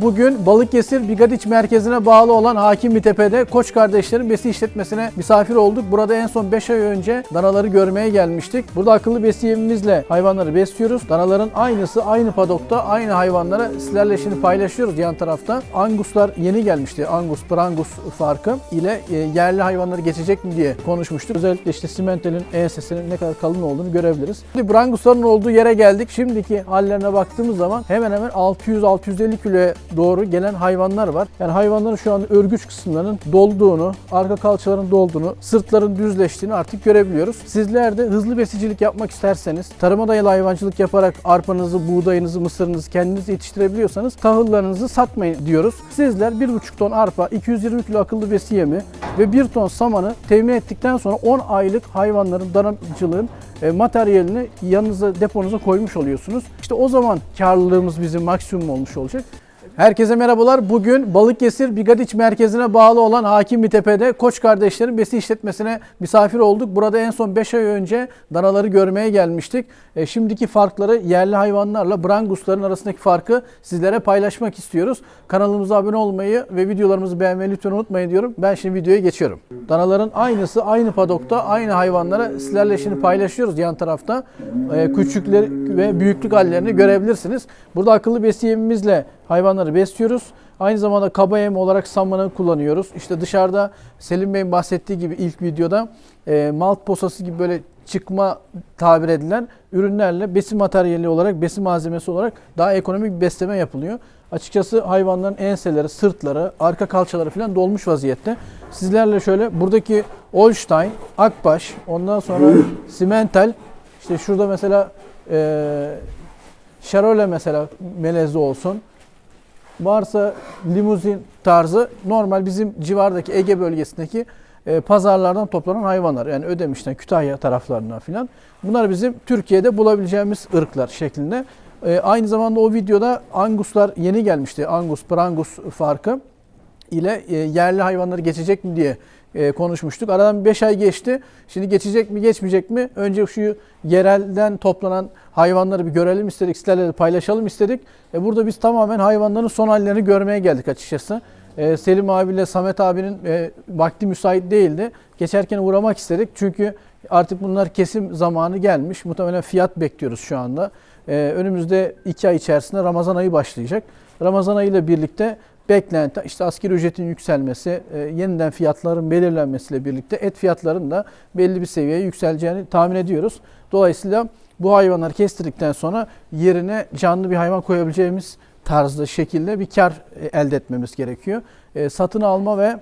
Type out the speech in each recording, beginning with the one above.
Bugün Balıkesir Bigadiç merkezine bağlı olan Hakimlitepe'de Koç kardeşlerin besi işletmesine misafir olduk. Burada en son 5 ay önce danaları görmeye gelmiştik. Burada akıllı besi yemimizle hayvanları besliyoruz. Danaların aynısı aynı padokta aynı hayvanlara sizlerle şimdi paylaşıyoruz yan tarafta. Anguslar yeni gelmişti. Angus, Brangus farkı ile e, yerli hayvanları geçecek mi diye konuşmuştuk. Özellikle işte simentelin ensesinin ne kadar kalın olduğunu görebiliriz. Şimdi Brangusların olduğu yere geldik. Şimdiki hallerine baktığımız zaman hemen hemen 600-650 kiloya doğru gelen hayvanlar var. Yani hayvanların şu an örgüç kısımlarının dolduğunu, arka kalçaların dolduğunu, sırtların düzleştiğini artık görebiliyoruz. Sizler de hızlı besicilik yapmak isterseniz, tarıma dayalı hayvancılık yaparak arpanızı, buğdayınızı, mısırınızı kendiniz yetiştirebiliyorsanız tahıllarınızı satmayın diyoruz. Sizler 1,5 ton arpa, 220 kilo akıllı besi yemi ve 1 ton samanı temin ettikten sonra 10 aylık hayvanların, danacılığın e, materyalini yanınıza deponuza koymuş oluyorsunuz. İşte o zaman karlılığımız bizim maksimum olmuş olacak. Herkese merhabalar. Bugün Balıkesir Bigadiç merkezine bağlı olan Hakimlitepe'de Koç kardeşlerin besi işletmesine misafir olduk. Burada en son 5 ay önce danaları görmeye gelmiştik. E, şimdiki farkları yerli hayvanlarla Brangusların arasındaki farkı sizlere paylaşmak istiyoruz. Kanalımıza abone olmayı ve videolarımızı beğenmeyi lütfen unutmayın diyorum. Ben şimdi videoya geçiyorum. Danaların aynısı aynı padokta aynı hayvanlara sizlerle şimdi paylaşıyoruz yan tarafta. E, küçükler ve büyüklük hallerini görebilirsiniz. Burada akıllı besi yemimizle hayvanları besliyoruz. Aynı zamanda kaba yem olarak samanı kullanıyoruz. İşte dışarıda Selim Bey'in bahsettiği gibi ilk videoda e, malt posası gibi böyle çıkma tabir edilen ürünlerle besin materyali olarak, besin malzemesi olarak daha ekonomik bir besleme yapılıyor. Açıkçası hayvanların enseleri, sırtları, arka kalçaları falan dolmuş vaziyette. Sizlerle şöyle buradaki Holstein, Akbaş, ondan sonra Simental, işte şurada mesela e, Charolais mesela melezli olsun. Varsa limuzin tarzı normal bizim civardaki Ege bölgesindeki e, pazarlardan toplanan hayvanlar. Yani Ödemiş'ten, Kütahya taraflarından filan. Bunlar bizim Türkiye'de bulabileceğimiz ırklar şeklinde. E, aynı zamanda o videoda Anguslar yeni gelmişti. Angus, Brangus farkı ile e, yerli hayvanları geçecek mi diye e, konuşmuştuk. Aradan 5 ay geçti. Şimdi geçecek mi geçmeyecek mi? Önce şu yerelden toplanan hayvanları bir görelim istedik. Sizlerle de paylaşalım istedik. E, burada biz tamamen hayvanların son hallerini görmeye geldik açıkçası. E, Selim abiyle Samet abinin e, vakti müsait değildi. Geçerken uğramak istedik. Çünkü artık bunlar kesim zamanı gelmiş. Muhtemelen fiyat bekliyoruz şu anda. E, önümüzde 2 ay içerisinde Ramazan ayı başlayacak. Ramazan ayı ile birlikte beklenti işte asgari ücretin yükselmesi, e, yeniden fiyatların belirlenmesiyle birlikte et fiyatlarının da belli bir seviyeye yükseleceğini tahmin ediyoruz. Dolayısıyla bu hayvanları kestirdikten sonra yerine canlı bir hayvan koyabileceğimiz tarzda şekilde bir kar e, elde etmemiz gerekiyor. E, satın alma ve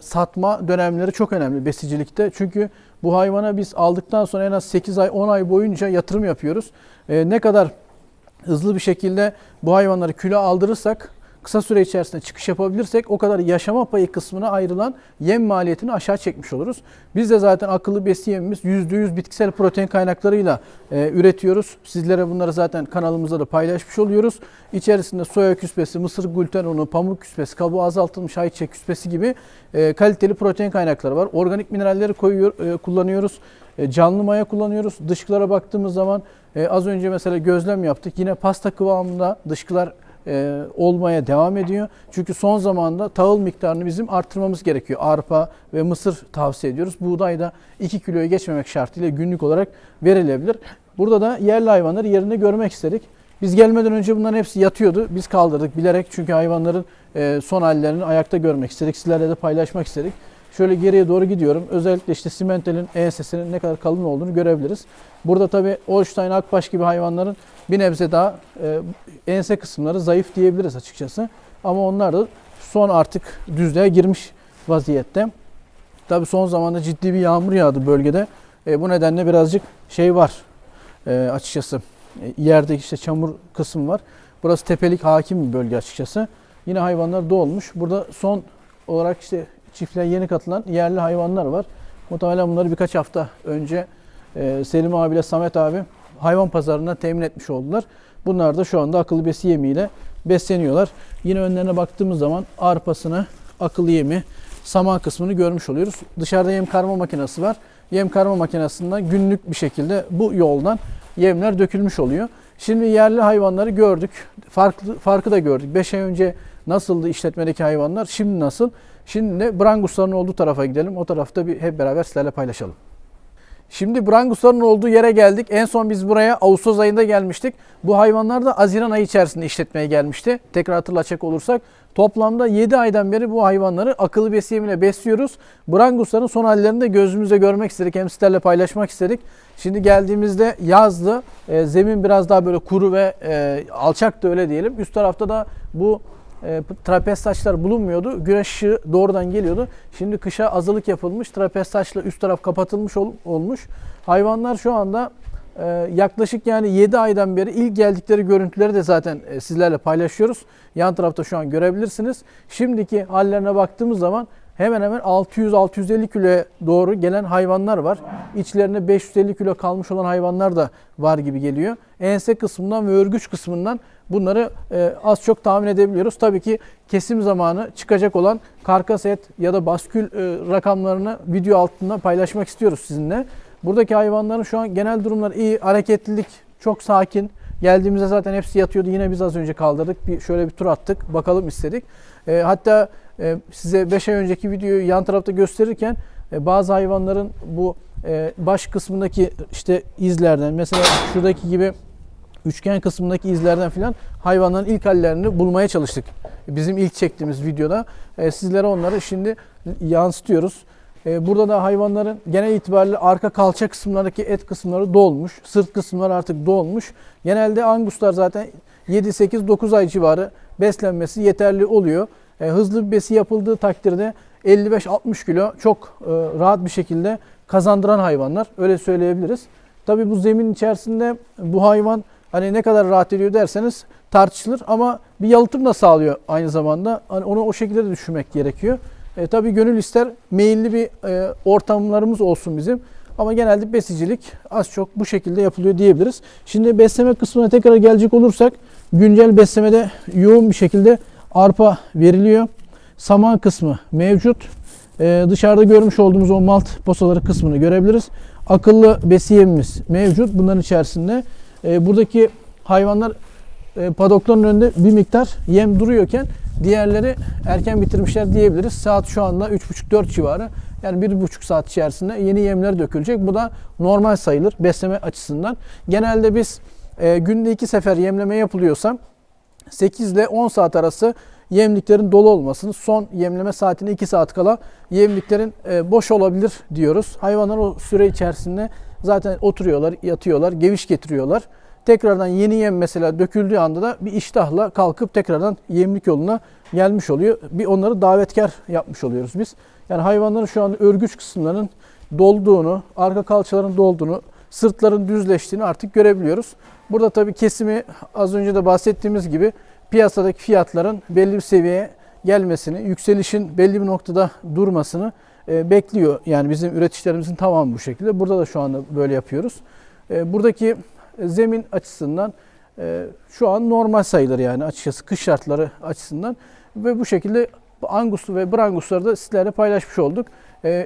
satma dönemleri çok önemli besicilikte. Çünkü bu hayvana biz aldıktan sonra en az 8 ay 10 ay boyunca yatırım yapıyoruz. Ne kadar hızlı bir şekilde bu hayvanları küle aldırırsak kısa süre içerisinde çıkış yapabilirsek o kadar yaşama payı kısmına ayrılan yem maliyetini aşağı çekmiş oluruz. Biz de zaten akıllı besi yemimiz %100 bitkisel protein kaynaklarıyla e, üretiyoruz. Sizlere bunları zaten kanalımızda da paylaşmış oluyoruz. İçerisinde soya küspesi, mısır gluten unu, pamuk küspesi, kabuğu azaltılmış ayçiçek küspesi gibi e, kaliteli protein kaynakları var. Organik mineralleri koyuyor, e, kullanıyoruz. E, canlı maya kullanıyoruz. Dışkılara baktığımız zaman e, az önce mesela gözlem yaptık. Yine pasta kıvamında dışkılar e, olmaya devam ediyor. Çünkü son zamanda tahıl miktarını bizim arttırmamız gerekiyor. Arpa ve mısır tavsiye ediyoruz. Buğday da 2 kiloya geçmemek şartıyla günlük olarak verilebilir. Burada da yerli hayvanları yerinde görmek istedik. Biz gelmeden önce bunların hepsi yatıyordu. Biz kaldırdık bilerek çünkü hayvanların e, son hallerini ayakta görmek istedik. Sizlerle de paylaşmak istedik. Şöyle geriye doğru gidiyorum. Özellikle işte simentelin ensesinin ne kadar kalın olduğunu görebiliriz. Burada tabii Holstein, Akbaş gibi hayvanların bir nebze daha e, ense kısımları zayıf diyebiliriz açıkçası. Ama onlar da son artık düzlüğe girmiş vaziyette. Tabii son zamanda ciddi bir yağmur yağdı bölgede. E, bu nedenle birazcık şey var e, açıkçası. E, yerde işte çamur kısım var. Burası tepelik hakim bir bölge açıkçası. Yine hayvanlar dolmuş. Burada son olarak işte çiftliğe yeni katılan yerli hayvanlar var. Muhtemelen bunları birkaç hafta önce e, Selim abiyle Samet abi hayvan pazarından temin etmiş oldular. Bunlar da şu anda akıllı besi yemiyle besleniyorlar. Yine önlerine baktığımız zaman arpasını, akıllı yemi, saman kısmını görmüş oluyoruz. Dışarıda yem karma makinesi var. Yem karma makinesinden günlük bir şekilde bu yoldan yemler dökülmüş oluyor. Şimdi yerli hayvanları gördük. Farklı farkı da gördük. 5 ay önce nasıldı işletmedeki hayvanlar? Şimdi nasıl? Şimdi Brangusların olduğu tarafa gidelim. O tarafta bir hep beraber sizlerle paylaşalım. Şimdi Brangusların olduğu yere geldik. En son biz buraya Ağustos ayında gelmiştik. Bu hayvanlar da Haziran ayı içerisinde işletmeye gelmişti. Tekrar hatırlatacak olursak. Toplamda 7 aydan beri bu hayvanları akıllı besiyemiyle besliyoruz. Brangusların son hallerini de gözümüzle görmek istedik. Hem sizlerle paylaşmak istedik. Şimdi geldiğimizde yazdı. E, zemin biraz daha böyle kuru ve e, alçaktı öyle diyelim. Üst tarafta da bu e, trapez taşlar bulunmuyordu. Güneş ışığı doğrudan geliyordu. Şimdi kışa hazırlık yapılmış. Trapez taşla üst taraf kapatılmış ol- olmuş. Hayvanlar şu anda e, yaklaşık yani 7 aydan beri ilk geldikleri görüntüleri de zaten e, sizlerle paylaşıyoruz. Yan tarafta şu an görebilirsiniz. Şimdiki hallerine baktığımız zaman hemen hemen 600-650 kiloya doğru gelen hayvanlar var. İçlerinde 550 kilo kalmış olan hayvanlar da var gibi geliyor. Ense kısmından ve örgüç kısmından bunları e, az çok tahmin edebiliyoruz. Tabii ki kesim zamanı çıkacak olan karkas et ya da baskül e, rakamlarını video altında paylaşmak istiyoruz sizinle. Buradaki hayvanların şu an genel durumları iyi, hareketlilik çok sakin. Geldiğimizde zaten hepsi yatıyordu. Yine biz az önce kaldırdık. Bir şöyle bir tur attık. Bakalım istedik. E, hatta e, size 5 ay önceki videoyu yan tarafta gösterirken e, bazı hayvanların bu e, baş kısmındaki işte izlerden mesela şuradaki gibi üçgen kısmındaki izlerden filan hayvanların ilk hallerini bulmaya çalıştık. Bizim ilk çektiğimiz videoda sizlere onları şimdi yansıtıyoruz. Burada da hayvanların genel itibariyle arka kalça kısımlarındaki et kısımları dolmuş. Sırt kısımları artık dolmuş. Genelde anguslar zaten 7, 8, 9 ay civarı beslenmesi yeterli oluyor. E, hızlı bir besi yapıldığı takdirde 55-60 kilo çok e, rahat bir şekilde kazandıran hayvanlar. Öyle söyleyebiliriz. Tabii bu zemin içerisinde bu hayvan hani ne kadar rahat ediyor derseniz tartışılır ama bir yalıtım da sağlıyor aynı zamanda. Hani onu o şekilde de düşünmek gerekiyor. E, tabii gönül ister meyilli bir e, ortamlarımız olsun bizim. Ama genelde besicilik az çok bu şekilde yapılıyor diyebiliriz. Şimdi besleme kısmına tekrar gelecek olursak güncel beslemede yoğun bir şekilde arpa veriliyor. Saman kısmı mevcut. Ee, dışarıda görmüş olduğumuz o malt posaları kısmını görebiliriz. Akıllı besiyemimiz mevcut bunların içerisinde. Ee, buradaki hayvanlar e, padokların önünde bir miktar yem duruyorken diğerleri erken bitirmişler diyebiliriz. Saat şu anda 3.30-4 civarı. Yani 1,5 saat içerisinde yeni yemler dökülecek. Bu da normal sayılır besleme açısından. Genelde biz e, günde iki sefer yemleme yapılıyorsa 8 ile 10 saat arası yemliklerin dolu olmasını, son yemleme saatine 2 saat kala yemliklerin e, boş olabilir diyoruz. Hayvanlar o süre içerisinde zaten oturuyorlar, yatıyorlar, geviş getiriyorlar. Tekrardan yeni yem mesela döküldüğü anda da bir iştahla kalkıp tekrardan yemlik yoluna gelmiş oluyor. Bir onları davetkar yapmış oluyoruz biz. Yani hayvanların şu anda örgüç kısımlarının dolduğunu, arka kalçaların dolduğunu, sırtların düzleştiğini artık görebiliyoruz. Burada tabii kesimi az önce de bahsettiğimiz gibi piyasadaki fiyatların belli bir seviyeye gelmesini, yükselişin belli bir noktada durmasını e, bekliyor. Yani bizim üreticilerimizin tamamı bu şekilde. Burada da şu anda böyle yapıyoruz. E, buradaki zemin açısından e, şu an normal sayılır yani açıkçası kış şartları açısından ve bu şekilde Anguslu ve Brangusları da sizlerle paylaşmış olduk.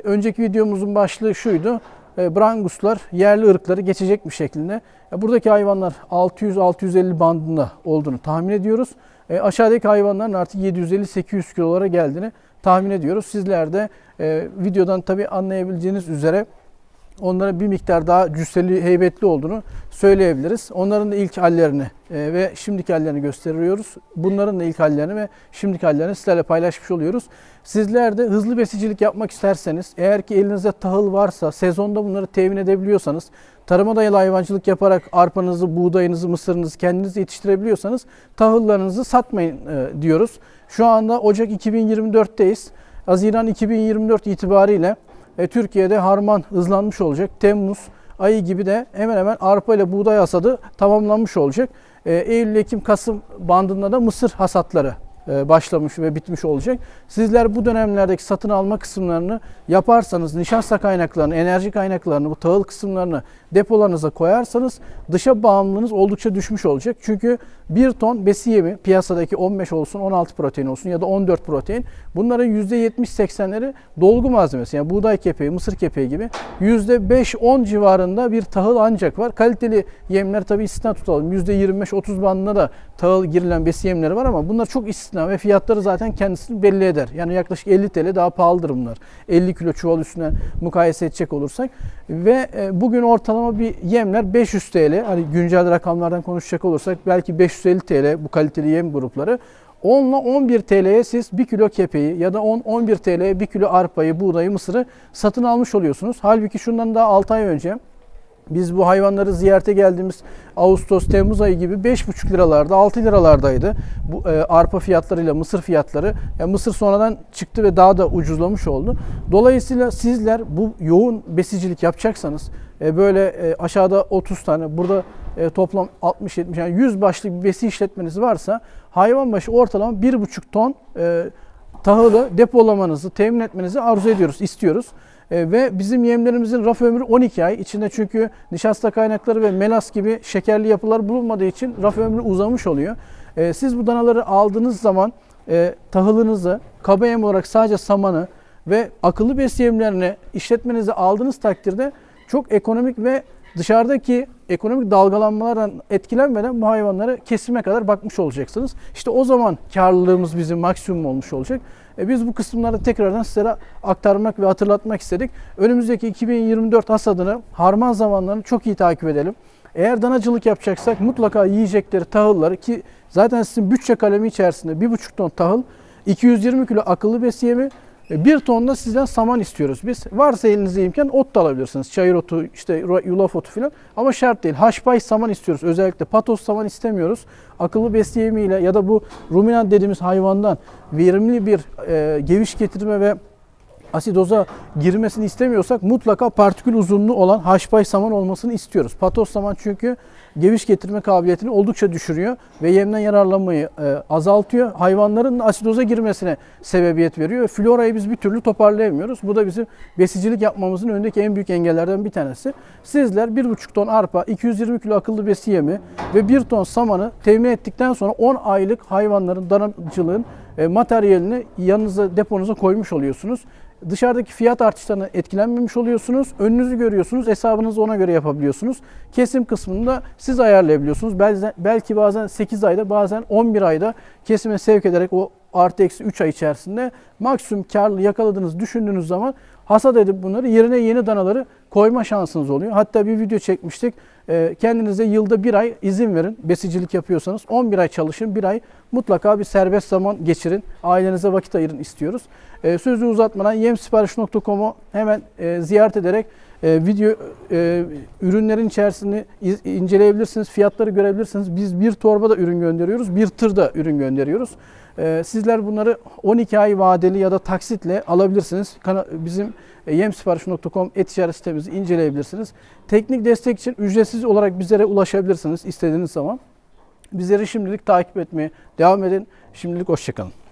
Önceki videomuzun başlığı şuydu. E, Branguslar yerli ırkları geçecek bir şekilde. E, buradaki hayvanlar 600-650 bandında olduğunu tahmin ediyoruz. E, aşağıdaki hayvanların artık 750-800 kilolara geldiğini tahmin ediyoruz. Sizler de videodan tabi anlayabileceğiniz üzere onlara bir miktar daha cüsseli, heybetli olduğunu söyleyebiliriz. Onların da ilk hallerini e, ve şimdiki hallerini gösteriyoruz. Bunların da ilk hallerini ve şimdiki hallerini sizlerle paylaşmış oluyoruz. Sizler de hızlı besicilik yapmak isterseniz, eğer ki elinizde tahıl varsa, sezonda bunları temin edebiliyorsanız, tarıma dayalı hayvancılık yaparak arpanızı, buğdayınızı, mısırınızı kendiniz yetiştirebiliyorsanız tahıllarınızı satmayın e, diyoruz. Şu anda Ocak 2024'teyiz. Haziran 2024 itibariyle e, Türkiye'de harman hızlanmış olacak. Temmuz ayı gibi de hemen hemen arpa ile buğday hasadı tamamlanmış olacak. E, Eylül, Ekim, Kasım bandında da mısır hasatları başlamış ve bitmiş olacak. Sizler bu dönemlerdeki satın alma kısımlarını yaparsanız nişasta kaynaklarını, enerji kaynaklarını, bu tahıl kısımlarını depolarınıza koyarsanız dışa bağımlılığınız oldukça düşmüş olacak. Çünkü 1 ton besi yemi piyasadaki 15 olsun 16 protein olsun ya da 14 protein bunların %70-80'leri dolgu malzemesi. Yani buğday kepeği, mısır kepeği gibi %5-10 civarında bir tahıl ancak var. Kaliteli yemler tabi istisna tutalım. %25-30 bandında da tahıl girilen besi yemleri var ama bunlar çok istisna ve fiyatları zaten kendisini belli eder. Yani yaklaşık 50 TL daha pahalıdır bunlar. 50 kilo çuval üstüne mukayese edecek olursak. Ve e, bugün ortalama bir yemler 500 TL. Hani güncel rakamlardan konuşacak olursak belki 550 TL bu kaliteli yem grupları. 10 ile 11 TL'ye siz 1 kilo kepeği ya da 10-11 TL'ye 1 kilo arpayı, buğdayı, mısırı satın almış oluyorsunuz. Halbuki şundan daha 6 ay önce biz bu hayvanları ziyarete geldiğimiz Ağustos, Temmuz ayı gibi 5,5 liralarda, 6 liralardaydı. Bu e, arpa fiyatlarıyla mısır fiyatları. Yani mısır sonradan çıktı ve daha da ucuzlamış oldu. Dolayısıyla sizler bu yoğun besicilik yapacaksanız e, böyle e, aşağıda 30 tane, burada e, toplam 60-70 yani 100 başlık bir besi işletmeniz varsa hayvan başı ortalama 1,5 ton e, tahılı depolamanızı, temin etmenizi arzu ediyoruz, istiyoruz. E, ve bizim yemlerimizin raf ömrü 12 ay. İçinde çünkü nişasta kaynakları ve melas gibi şekerli yapılar bulunmadığı için raf ömrü uzamış oluyor. E, siz bu danaları aldığınız zaman e, tahılınızı, kaba yem olarak sadece samanı ve akıllı besi yemlerini işletmenize aldığınız takdirde çok ekonomik ve dışarıdaki ekonomik dalgalanmalardan etkilenmeden bu hayvanları kesime kadar bakmış olacaksınız. İşte o zaman karlılığımız bizim maksimum olmuş olacak. E biz bu kısımları tekrardan sizlere aktarmak ve hatırlatmak istedik. Önümüzdeki 2024 hasadını, harman zamanlarını çok iyi takip edelim. Eğer danacılık yapacaksak mutlaka yiyecekleri, tahılları ki zaten sizin bütçe kalemi içerisinde 1,5 ton tahıl, 220 kilo akıllı besiyemi, bir ton da sizden saman istiyoruz biz. Varsa elinizde imkan ot da alabilirsiniz. Çayır otu, işte yulaf otu falan. Ama şart değil. Haşpay saman istiyoruz. Özellikle patos saman istemiyoruz. Akıllı besi yemiyle ya da bu ruminant dediğimiz hayvandan verimli bir e, geviş getirme ve asidoza girmesini istemiyorsak mutlaka partikül uzunluğu olan haşpay saman olmasını istiyoruz. Patos saman çünkü geviş getirme kabiliyetini oldukça düşürüyor ve yemden yararlanmayı e, azaltıyor. Hayvanların asidoza girmesine sebebiyet veriyor. Florayı biz bir türlü toparlayamıyoruz. Bu da bizim besicilik yapmamızın önündeki en büyük engellerden bir tanesi. Sizler 1,5 ton arpa, 220 kilo akıllı besi yemi ve 1 ton samanı temin ettikten sonra 10 aylık hayvanların danacılığın e, materyalini yanınıza deponuza koymuş oluyorsunuz. Dışarıdaki fiyat artışlarına etkilenmemiş oluyorsunuz. Önünüzü görüyorsunuz. Hesabınızı ona göre yapabiliyorsunuz. Kesim kısmında siz ayarlayabiliyorsunuz. Belki bazen 8 ayda bazen 11 ayda kesime sevk ederek o artı eksi 3 ay içerisinde maksimum karlı yakaladığınız düşündüğünüz zaman hasat edip bunları yerine yeni danaları koyma şansınız oluyor. Hatta bir video çekmiştik. Ee, kendinize yılda bir ay izin verin. Besicilik yapıyorsanız 11 ay çalışın. Bir ay mutlaka bir serbest zaman geçirin. Ailenize vakit ayırın istiyoruz. Ee, sözü uzatmadan yemsipariş.com'u hemen e, ziyaret ederek e, video e, ürünlerin içerisini iz, inceleyebilirsiniz. Fiyatları görebilirsiniz. Biz bir torba da ürün gönderiyoruz. Bir tır da ürün gönderiyoruz. E, sizler bunları 12 ay vadeli ya da taksitle alabilirsiniz. Bizim e, yemsipariş.com e-ticaret sitemizi inceleyebilirsiniz. Teknik destek için ücretsiz olarak bizlere ulaşabilirsiniz istediğiniz zaman. Bizleri şimdilik takip etmeye devam edin. Şimdilik hoşçakalın.